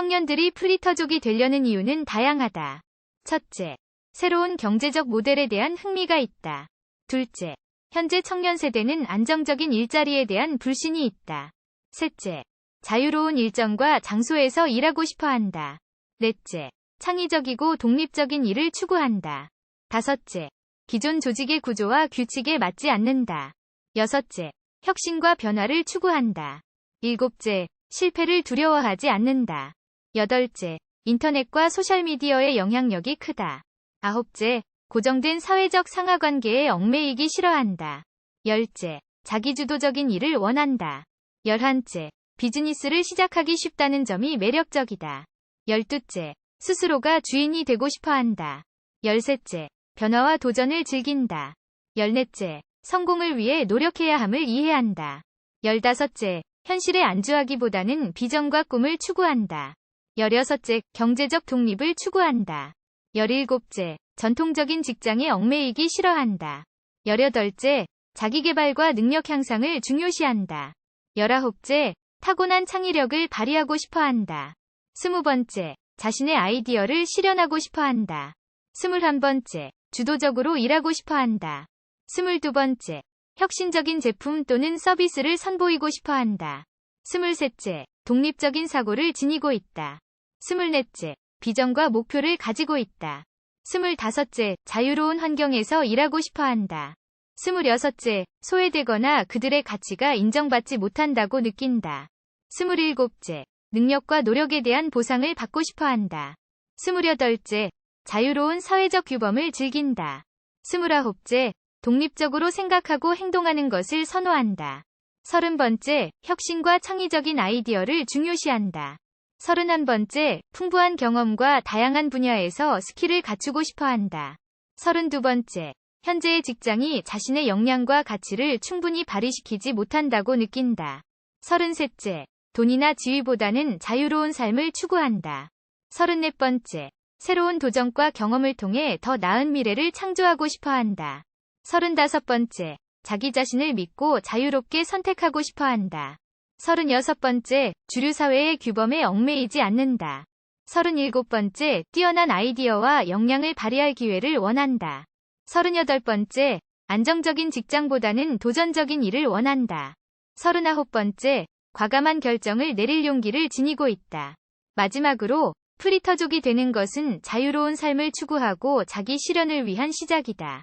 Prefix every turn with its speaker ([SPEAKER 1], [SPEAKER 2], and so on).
[SPEAKER 1] 청년들이 프리터족이 되려는 이유는 다양하다. 첫째, 새로운 경제적 모델에 대한 흥미가 있다. 둘째, 현재 청년 세대는 안정적인 일자리에 대한 불신이 있다. 셋째, 자유로운 일정과 장소에서 일하고 싶어 한다. 넷째, 창의적이고 독립적인 일을 추구한다. 다섯째, 기존 조직의 구조와 규칙에 맞지 않는다. 여섯째, 혁신과 변화를 추구한다. 일곱째, 실패를 두려워하지 않는다. 여덟째, 인터넷과 소셜미디어의 영향력이 크다. 아홉째, 고정된 사회적 상하관계에 얽매이기 싫어한다. 열째, 자기주도적인 일을 원한다. 열한째, 비즈니스를 시작하기 쉽다는 점이 매력적이다. 열두째, 스스로가 주인이 되고 싶어 한다. 열셋째, 변화와 도전을 즐긴다. 열넷째, 성공을 위해 노력해야 함을 이해한다. 열다섯째, 현실에 안주하기보다는 비전과 꿈을 추구한다. 열여섯째, 경제적 독립을 추구한다. 열일곱째, 전통적인 직장에 얽매이기 싫어한다. 열여덟째, 자기개발과 능력 향상을 중요시한다. 열아홉째, 타고난 창의력을 발휘하고 싶어 한다. 스무 번째, 자신의 아이디어를 실현하고 싶어 한다. 스물한 번째, 주도적으로 일하고 싶어 한다. 스물두 번째, 혁신적인 제품 또는 서비스를 선보이고 싶어 한다. 스물셋째, 독립적인 사고를 지니고 있다. 스물넷째, 비전과 목표를 가지고 있다. 스물다섯째, 자유로운 환경에서 일하고 싶어 한다. 스물여섯째, 소외되거나 그들의 가치가 인정받지 못한다고 느낀다. 스물일곱째, 능력과 노력에 대한 보상을 받고 싶어 한다. 스물여덟째, 자유로운 사회적 규범을 즐긴다. 스물아홉째, 독립적으로 생각하고 행동하는 것을 선호한다. 서른 번째, 혁신과 창의적인 아이디어를 중요시한다. 서른한 번째, 풍부한 경험과 다양한 분야에서 스킬을 갖추고 싶어 한다. 서른두 번째, 현재의 직장이 자신의 역량과 가치를 충분히 발휘시키지 못한다고 느낀다. 서른셋째, 돈이나 지위보다는 자유로운 삶을 추구한다. 서른네 번째, 새로운 도전과 경험을 통해 더 나은 미래를 창조하고 싶어 한다. 서른다섯 번째, 자기 자신을 믿고 자유롭게 선택하고 싶어 한다. 서른여섯 번째, 주류 사회의 규범에 얽매이지 않는다. 서른일곱 번째, 뛰어난 아이디어와 역량을 발휘할 기회를 원한다. 서른여덟 번째, 안정적인 직장보다는 도전적인 일을 원한다. 서른아홉 번째, 과감한 결정을 내릴 용기를 지니고 있다. 마지막으로, 프리터족이 되는 것은 자유로운 삶을 추구하고 자기 실현을 위한 시작이다.